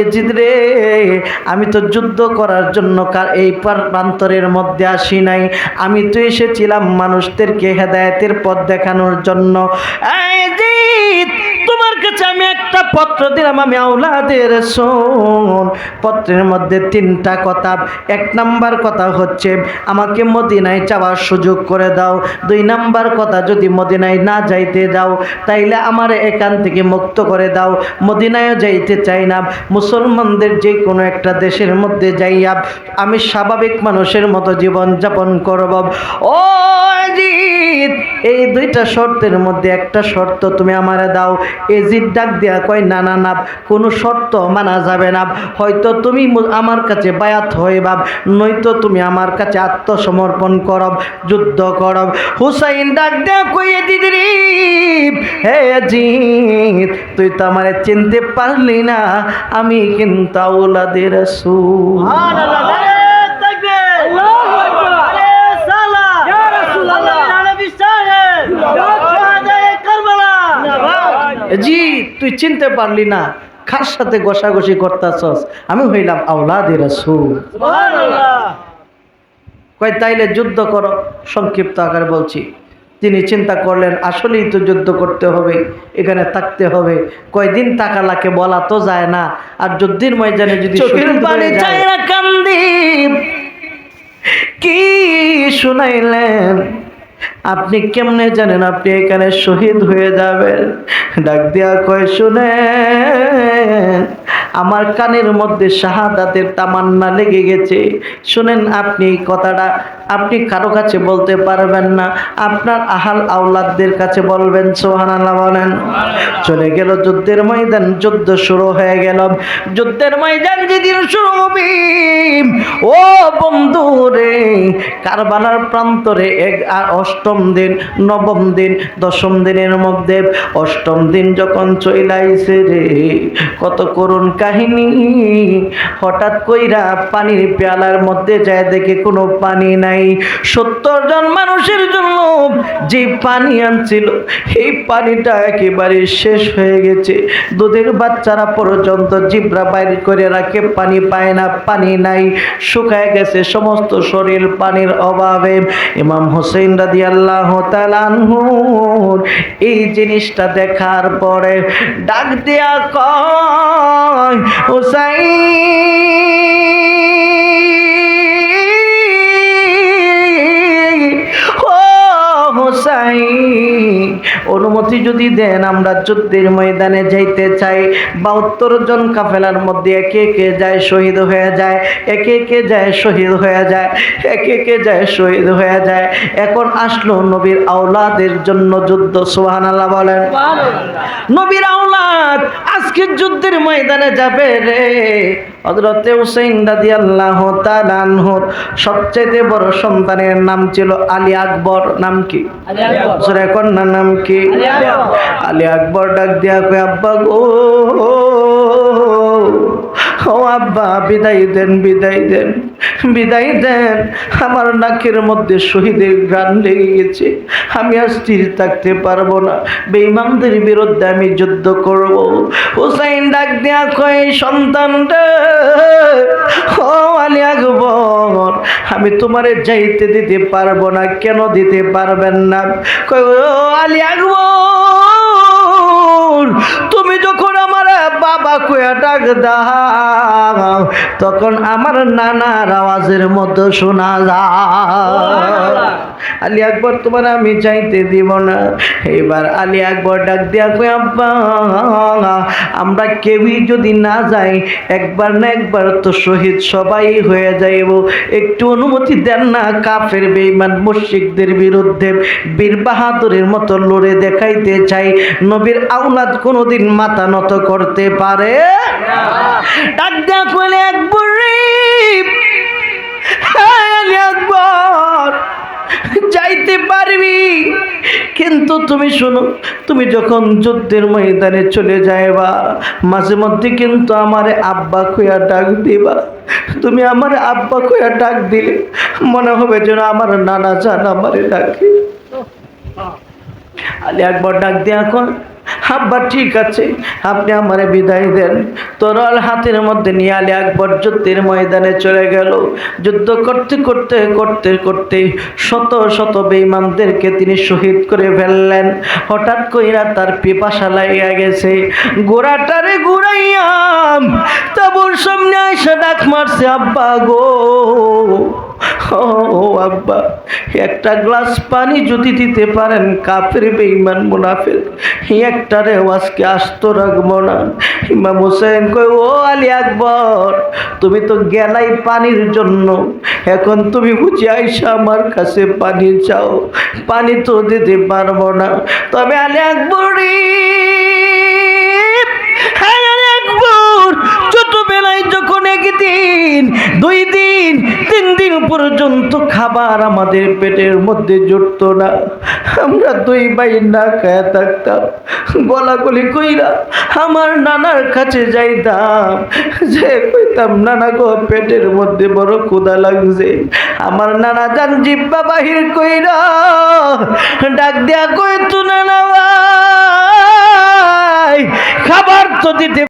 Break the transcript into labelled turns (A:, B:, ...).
A: রে, আমি তো যুদ্ধ করার জন্য এই প্রান্তরের মধ্যে আসি নাই। আমি তো এসেছিলাম মানুষদেরকে হেদায়েতের পথ দেখানোর জন্য। একটা পত্র দিলাম আমি আউলাদের শোন। পত্রের মধ্যে তিনটা কথা, এক নাম্বার কথা হচ্ছে, আমাকে মদিনায় যাওয়ার সুযোগ করে দাও। দুই নাম্বার কথা, যদি মদিনায় না যাইতে দাও, তাইলে আমার এখান থেকে মুক্ত করে দাও। মদিনায়ও যাইতে চাই না। মুসলমানদের যে কোনো একটা দেশের মধ্যে যাইয়া আমি স্বাভাবিক মানুষের মতো জীবন যাপন করব। ও জিদ এই দুইটা শর্তের মধ্যে একটা শর্ত তুমি আমারে দাও। এজিদ ডাক দেয়া কয়, না না না, কোনো শর্ত মানা যাবে না। হয়তো তুমি আমার কাছে বায়াত হইবা নয়তো তুমি আমার কাছে আত্মসমর্পণ করব, যুদ্ধ করব। হুসাইন ডাক দেয়া কইয়ে দিদি হে জিদ, তুই তো আমারে চিনতে পারলি না। আমি কিন্তু আউলাদের রাসূল। জি তুই চিনতে পারলি না। কার সাথে ঘষাঘষি করতাছস? আমি হইলাম আউলাদি রাসূল। কয় তাইলে যুদ্ধ করো সংক্ষিপ্ত আকারে বলছি। তিনি চিন্তা করলেন আসলেই তো যুদ্ধ করতে হবে এখানে থাকতে হবে। কয়দিন তাকালাকে বলা তো যায় না। আর যুদ্ধের ময়দানে যদি কি শুনাইলেন? আপনি কেমনে জানেন আপনি এখানে শহীদ হয়ে যাবেন? ডাক দিয়া কয় শুনে আমার কানের মধ্যে শাহাদাতের তামান্না লেগে গেছে। শুনেন আপনি কথাটা আপনি কারও কাছে বলতে পারবেন না। আপনার আহাল আওলাদদের কাছে বলবেন সোহানাল্লাহ বলেন। চলে গেল যুদ্ধের ময়দান, যুদ্ধ শুরু হয়ে গেল। যুদ্ধের ময়দান যেদিন শুরু হবে, ও বন্ধু রে, কারবালার প্রান্তরে এক অষ্টম দিন, নবম দিন, দশম দিনের মধ্যে, অষ্টম দিন যখন চইলাইছে রে, কত করুণ কাহিনী। হঠাৎ কইরা পানির পেয়ালার মধ্যে যায় দেখে কোনো পানি নাই। সত্তর জন মানুষের জন্য যে পানি আনছিল এই পানিটা একেবারে শেষ হয়ে গেছে। দুধের বাচ্চারা পর্যন্ত জিব্রা বাইর করে রাখে, পানি পায় না, পানি নাই। শুকায় গেছে সমস্ত শরীর পানির অভাবে। ইমাম হোসেন রাদি আল্লাহ এই জিনিসটা দেখার পরে ডাক দেয়া কয়, হোসাইন! অনুমতি যদি দেন আমরা যুদ্ধের ময়দানে যাইতে চাই। বাহাত্তর জন কাফেলার মধ্যে একে একে যায় শহীদ হয়ে যায়। একে একে যায় শহীদ হয়ে যায়। একে একে যায় শহীদ হয়ে যায়। এখন আসলো নবীর আওলাদের জন্য যুদ্ধ সোহান আল্লাহ বলেন নবীর আওলাদ আজকে যুদ্ধের ময়দানে যাবে রে। হজরতে হুসেন দাদি আল্লাহ তালানহর সবচেয়ে বড় সন্তানের নাম ছিল আলী আকবর। নাম কি? কন্যার নাম কি? আলী আকবর ডাক দিয়া কয় আব্বা গো ও আব্বা বিদায় দেন বিদায় দেন। বিদায় দেন। আমার নাকের মধ্যে শহীদের গান লেগে গেছে। আমি আর স্থির থাকতে পারব না। বেঈমানদের বিরুদ্ধে আমি যুদ্ধ করব। হুসাইন ডাক দেয়া কয়, সন্তান রে, ও আলী আকবর, আমি তোমারে যাইতে দিতে পারব না। কেন দিতে পারবেন না? কয়, ও আলী আকবর, তুমি যখন আমার বাবা কুয়া ডাক তখন আমার নানার আওয়াজের মতো শোনা যায়। আলী আকবর তোমার আমি চাইতে দিব না। এবার আলী আকবর ডাক দিয়া কই আব্বা, আমরা কেউই যদি না যাই, একবার না একবার তো শহীদ সবাই হয়ে যাইব। একটু অনুমতি দেন না, কাফের, বেঈমান, মুশরিকদের বিরুদ্ধে বীর বাহাদুরের মতো লড়ে দেখাইতে চাই। নবীর আওলাদ কোনোদিন মাথা নত করতে পারে? ডাক দেয়া কইলে একবার রে আলী আকবর। যাইতে পারবি। কিন্তু তুমি শোনো, তুমি যখন যুদ্ধের ময়দানে চলে যাইবা, মাঝে মধ্যে কিন্তু আমার আব্বা খুয়া ডাক দিবা। তুমি আমার আব্বা খুয়া ডাক দিলে মনে হবে যেন আমার নানা জান আমারে ডাকে। আলী একবার ডাক দিয়ে কর আব্বা ঠিক আছে, আপনি আমারে বিদায় দেন। তরল হাতের মধ্যে নিয়ে আলী আকবর যুদ্ধের ময়দানে চলে গেল। যুদ্ধ করতে করতে করতে করতে শত শত বেঈমানদেরকে তিনি শহীদ করে ফেললেন। হঠাৎ কইরা তার পিপাসা লাগিয়া গেছে। গোড়াটারে গুড়াইয়াম তাবুর সামনে এসে ডাক মারছে, আব্বা গো। ও আব্বা, একটা গ্লাস পানি যদি দিতে পারেন, কাফের বেঈমান মুনাফিক। একটারে আজকে আস্ত রাখব না। ইমাম হোসেন কই ও আলী আকবর, তুমি তো গেলাই পানির জন্য। এখন তুমি বুঝি আইসা আমার কাছে পানি চাও। পানি তো দিতে পারব না। তবে আলী আকবর যখন একদিন, দুই দিন, তিন দিন পর্যন্ত খাবার আমাদের পেটের মধ্যে জুটত না। আমরা দুই ভাই না খায় থাকতাম। গলাগলি কইরা আমার নানার কাছে যাইতাম। যে কইতাম, নানা গো, পেটের মধ্যে বড় ক্ষুদা লাগছে। আমার নানা যান জিব্বা বাহির কইরা ডাক দেয়া কইতো, নানা খাবার তো দিতে